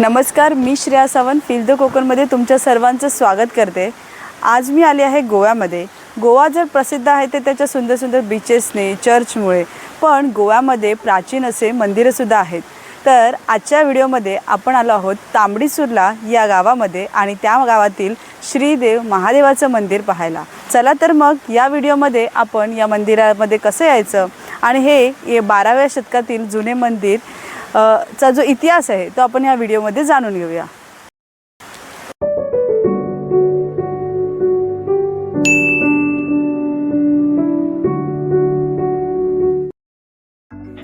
नमस्कार मी श्रेया सावंत फिल्ड कोकणमध्ये तुमच्या सर्वांचं स्वागत करते. आज मी आले आहे गोव्यामध्ये. गोवा जर प्रसिद्ध आहे ते त्याच्या सुंदर सुंदर बीचेसने चर्चमुळे पण गोव्यामध्ये प्राचीन असे मंदिरंसुद्धा आहेत. तर आजच्या व्हिडिओमध्ये आपण आलो आहोत तांबडीसुरला या गावामध्ये आणि त्या गावातील श्रीदेव महादेवाचं मंदिर पाहायला. चला तर मग या व्हिडिओमध्ये आपण या मंदिरामध्ये कसं यायचं? आणि हे बाराव्या शतकातील जुने मंदिर चा जो इतिहास आहे तो आपण या व्हिडिओमध्ये जाणून घेऊया.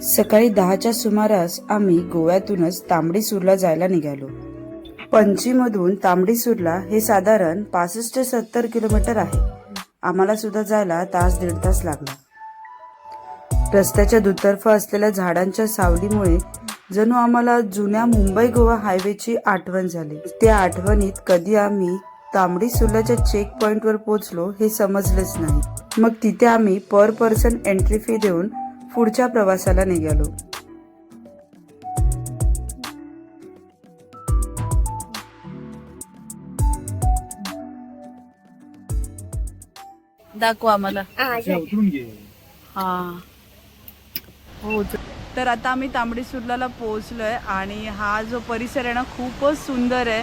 सकाळी दहाच्या सुमारास आम्ही गोव्यातूनच तांबडीसूरला जायला निघालो. पणजीमधून तांबडीसूरला हे साधारण पासष्ट ते सत्तर किलोमीटर आहे. आम्हाला सुद्धा जायला तास दीड तास लागला. रस्त्याच्या दुतर्फा असलेल्या झाडांच्या सावलीमुळे जणू आम्हाला जुन्या मुंबई गोवा हायवेची आठवण झाली. त्या आठवणीत कधी आम्ही तांबडी सुर्ल्याच्या चेक पॉइंटवर पोहोचलो हे समजलेच नाही. मग तिथे आम्ही पर पर्सन एंट्री फी देऊन पुढच्या प्रवासाला निघालो. दाखवा आम्हाला. हा. हो तर आता आम्ही तांबडी सुर्लाला आहे आणि हा जो परिसर आहे ना खूपच सुंदर आहे.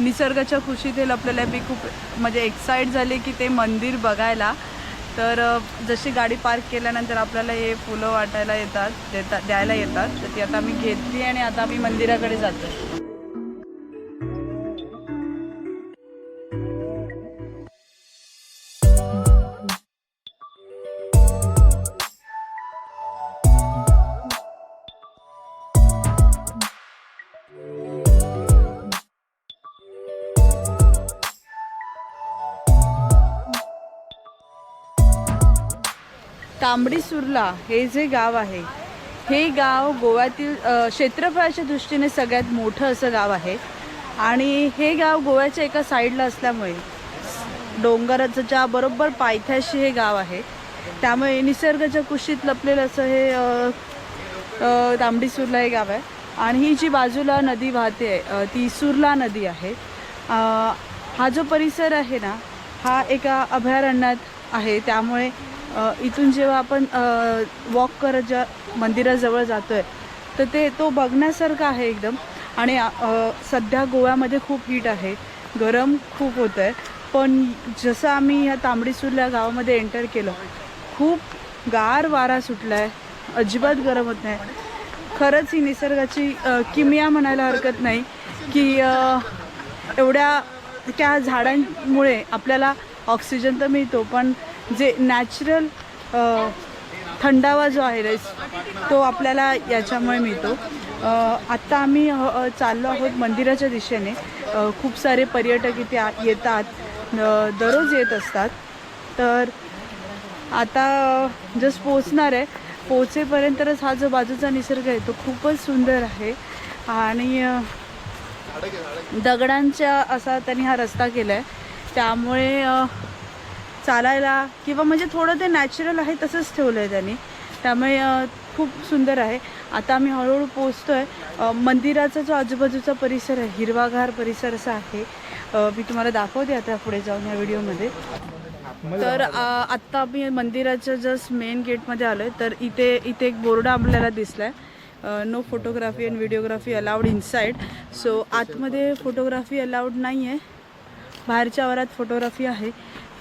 निसर्गाच्या खुशीत हे लपलेलं आहे मी खूप म्हणजे एक्साईट झाले की ते मंदिर बघायला. तर जशी गाडी पार्क केल्यानंतर आपल्याला हे फुलं वाटायला येतात देता द्यायला येतात. तर ती आता मी घेतली आणि आता आम्ही मंदिराकडे जातो तांबडी सुर्ला हे जे गाव आहे हे गाव गोव्यातील क्षेत्रफळाच्या दृष्टीने सगळ्यात मोठं असं गाव आहे. आणि हे गाव गोव्याच्या एका साईडला असल्यामुळे डोंगराच्या बरोबर पायथ्याशी हे गाव आहे. त्यामुळे निसर्गाच्या कुशीत लपलेलं असं हे तांबडी सुर्ला हे गाव आहे. आणि ही जी बाजूला नदी वाहते आहे, ती सुर्ला नदी आहे. हा जो परिसर आहे ना हा एका अभयारण्यात आहे. त्यामुळे इथून जेव्हा आपण वॉक करत ज्या मंदिराजवळ जातोय तर ते तो बघण्यासारखा आहे एकदम. आणि सध्या गोव्यामध्ये खूप हीट आहे. गरम खूप होतं आहे पण जसं आम्ही ह्या तांबडीसूरल्या गावामध्ये एंटर केलं खूप गार वारा सुटला आहे अजिबात गरम होत नाही. खरंच ही निसर्गाची किमिया म्हणायला हरकत नाही की एवढ्या त्या झाडांमुळे आपल्याला ऑक्सिजन तर मिळतो पण जे नॅचरल थंडावा जो आहे रेस तो आपल्याला याच्यामुळे मिळतो. आत्ता आम्ही चाललो आहोत मंदिराच्या दिशेने. खूप सारे पर्यटक इथे आ- येतात. दररोज येत असतात. तर आता जस्ट पोचणार आहे. पोचेपर्यंतच हा जो बाजूचा निसर्ग आहे तो खूपच सुंदर आहे. आणि दगडांच्या असा त्यांनी हा रस्ता केला आहे त्यामुळे चालायला किंवा म्हणजे थोडं ते नॅचरल आहे तसंच ठेवलं आहे त्यांनी. त्यामुळे खूप सुंदर आहे. आता आम्ही हळूहळू पोचतो आहे मंदिराचा जो आजूबाजूचा परिसर आहे हिरवागार परिसर असा आहे. मी तुम्हाला दाखवते आता पुढे जाऊन या व्हिडिओमध्ये. तर आत्ता आम्ही मंदिराच्या जस्ट मेन गेटमध्ये आलो आहे तर इथे इथे एक बोर्ड आपल्याला दिसला आहे no photography and videography allowed inside so आतमध्ये फोटोग्राफी अलाउड नाही आहे बाहेरच्या वरात फोटोग्राफी आहे.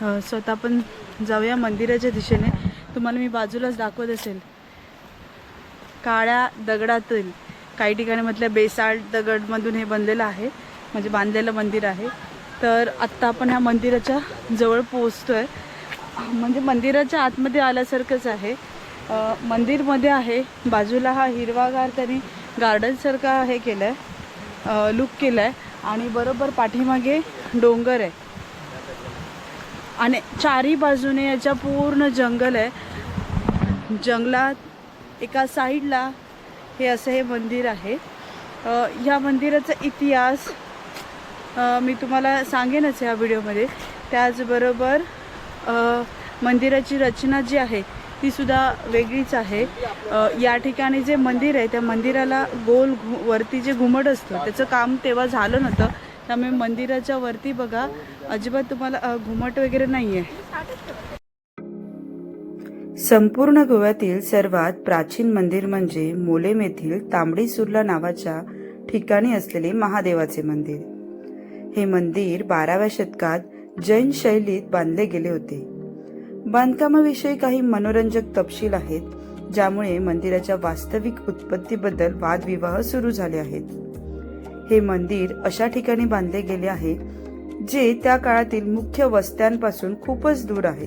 स्वतः आपण जाऊया मंदिराच्या दिशेने. तुम्हाला मी बाजूलाच दाखवत असेल. काळ्या दगडातील काही ठिकाणी म्हटल्या बेसाळ दगडमधून हे बनलेलं आहे म्हणजे बांधलेलं मंदिर आहे. तर आत्ता आपण ह्या मंदिराच्या जवळ पोचतो आहे म्हणजे मंदिराच्या आतमध्ये आल्यासारखंच आहे. मंदिरमध्ये आहे बाजूला हा हिरवागार त्यांनी गार्डनसारखा हे केलं आहे लुक केलं आहे आणि बरोबर पाठीमागे डोंगर आहे. आणि चारी बाजूने याच्या पूर्ण जंगल आहे. जंगलात एका साईडला हे असं हे मंदिर आहे. ह्या मंदिराचा इतिहास मी तुम्हाला सांगेनच ह्या व्हिडिओमध्ये. त्याचबरोबर मंदिराची रचना जी आहे तीसुद्धा वेगळीच आहे. या ठिकाणी जे मंदिर आहे त्या मंदिराला गोल घु वरती जे घुमट असतं त्याचं काम तेव्हा झालं नव्हतं. त्यामुळे मंदिराच्या वरती बघा अजिबात तुम्हाला घुमट वगैरे नाही आहे संपूर्ण गोव्यातील सर्वात प्राचीन मंदिर म्हणजे मोलेम येथील तांबडी सुर्ला नावाच्या ठिकाणी असलेले महादेवाचे मंदिर. हे मंदिर बाराव्या शतकात जैन शैलीत बांधले गेले होते. बांधकामाविषयी काही मनोरंजक तपशील आहेत ज्यामुळे मंदिराच्या वास्तविक उत्पत्तीबद्दल वादविवाह सुरू झाले आहेत. हे मंदिर अशा ठिकाणी बांधले गेले आहे जे त्या काळातील मुख्य वस्त्यांपासून खूपच दूर आहे.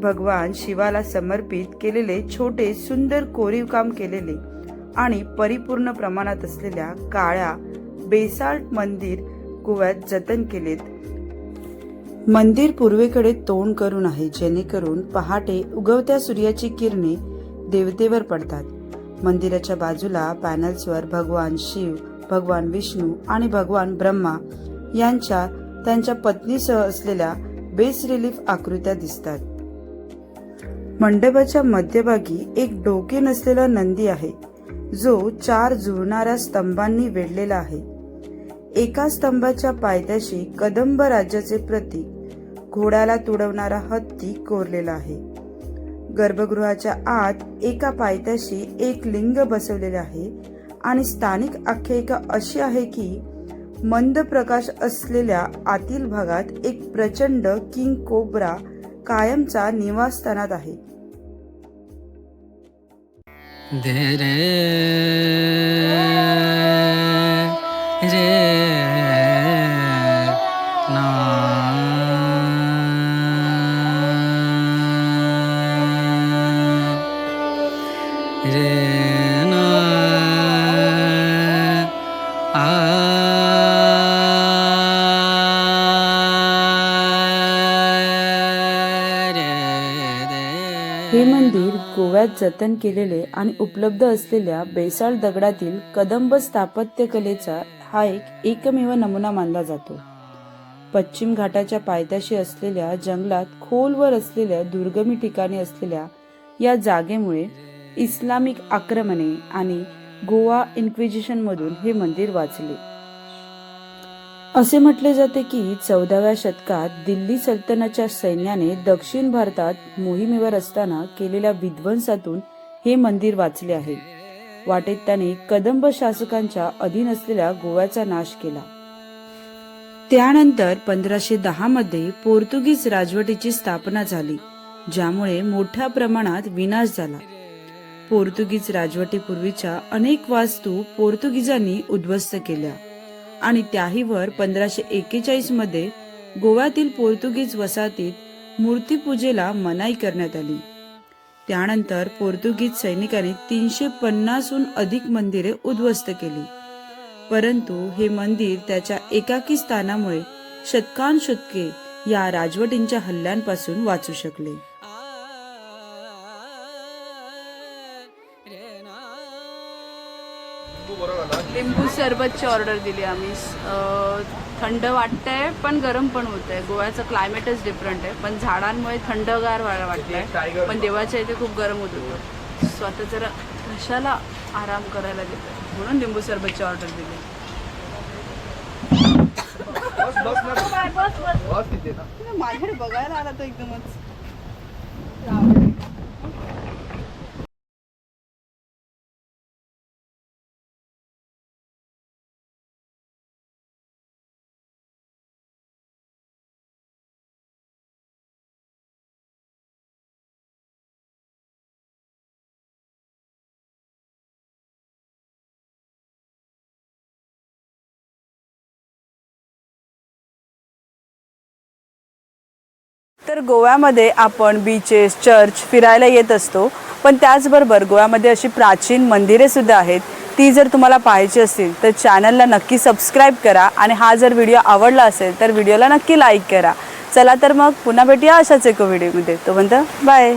भगवान शिवाला समर्पित केलेले छोटे सुंदर कोरीव काम केलेले आणि परिपूर्ण प्रमाणात असलेल्या काळ्या बेसाल्ट मंदिर गोव्यात जतन केलेत. मंदिर पूर्वेकडे तोंड करून आहे जेणेकरून पहाटे उगवत्या सूर्याची किरणे देवतेवर पडतात. मंदिराच्या बाजूला पॅनल्सवर भगवान शिव भगवान विष्णू आणि भगवान ब्रह्मा यांच्या त्यांच्या पत्नीसह असलेल्या बेस रिलीफ आकृत्या दिसतात. मंडपाच्या मध्यभागी एक डोके नसलेला नंदी आहे जो चार जुळणाऱ्या स्तंभांनी वेढलेला आहे. एका स्तंभाच्या पायथ्याशी कदंब राज्याचे प्रतीक घोड्याला तुडवणारा हत्ती कोरलेला आहे. गर्भगृहाच्या आत एका पायथ्याशी एक लिंग बसवलेले आहे आणि स्थानिक आख्यायिका अशी आहे की मंद प्रकाश असलेल्या आतील भागात एक प्रचंड किंग कोब्रा कायमचा निवासस्थानात आहे दे हे मंदिर गोव्यात जतन केलेले आणि उपलब्ध असलेल्या बेसाळ दगडातील कदंब स्थापत्य कलेचा हा एक एकमेव नमुना मानला जातो पश्चिम घाटाच्या पायथ्याशी असलेल्या जंगलात खोलवर असलेल्या दुर्गमी ठिकाणी असलेल्या या जागेमुळे इस्लामिक आक्रमणे आणि गोवा इन्क्विजिशनमधून हे मंदिर वाचले. असे म्हटले जाते की चौदाव्या शतकात दिल्ली सल्तनतच्या सैन्याने दक्षिण भारतात मोहिमेवर असताना केलेल्या विध्वंसातून हे मंदिर वाचले आहे. वाटेत त्याने कदंब शासकांच्या अधीन असलेल्या गोव्याचा नाश केला. त्यानंतर पंधराशे दहा मध्ये पोर्तुगीज राजवटीची स्थापना झाली ज्यामुळे मोठ्या प्रमाणात विनाश झाला. पोर्तुगीज राजवटीपूर्वीच्या अनेक वास्तू पोर्तुगीजांनी उद्ध्वस्त केल्या. आणि त्याहीवर पंधराशे एक्केचाळीसमध्ये गोव्यातील पोर्तुगीज वसाहतीत मूर्तीपूजेला मनाई करण्यात आली. त्यानंतर पोर्तुगीज सैनिकांनी तीनशे पन्नासहून अधिक मंदिरे उद्ध्वस्त केली. परंतु हे मंदिर त्याच्या एकाकी स्थानामुळे शतकांशतके या राजवटींच्या हल्ल्यांपासून वाचू शकले. लिंबू सरबतची ऑर्डर दिली आम्ही. अं, थंड वाटतंय पण गरम पण होत आहे गोव्याचं क्लायमेटच डिफरंट आहे. पण झाडांमुळे थंडगार व्हायला वाटतंय. पण देवाच्या इथे खूप गरम होत. होतं स्वतः जरा घशाला आराम करायला देतं म्हणून लिंबू सरबतची ऑर्डर दिली. माझ्याकडे बघायला आला तो एकदमच. तर गोव्यामध्ये आपण बीचेस चर्च फिरायला येत असतो. पण त्याचबरोबर गोव्यामध्ये अशी प्राचीन मंदिरे सुद्धा आहेत. ती जर तुम्हाला पाहायची असतील तर चॅनलला नक्की सबस्क्राईब करा. आणि हा जर व्हिडिओ आवडला असेल तर व्हिडिओला नक्की लाईक करा. चला तर मग पुन्हा भेटूया अशाच एका व्हिडिओमध्ये तो म्हणतं बाय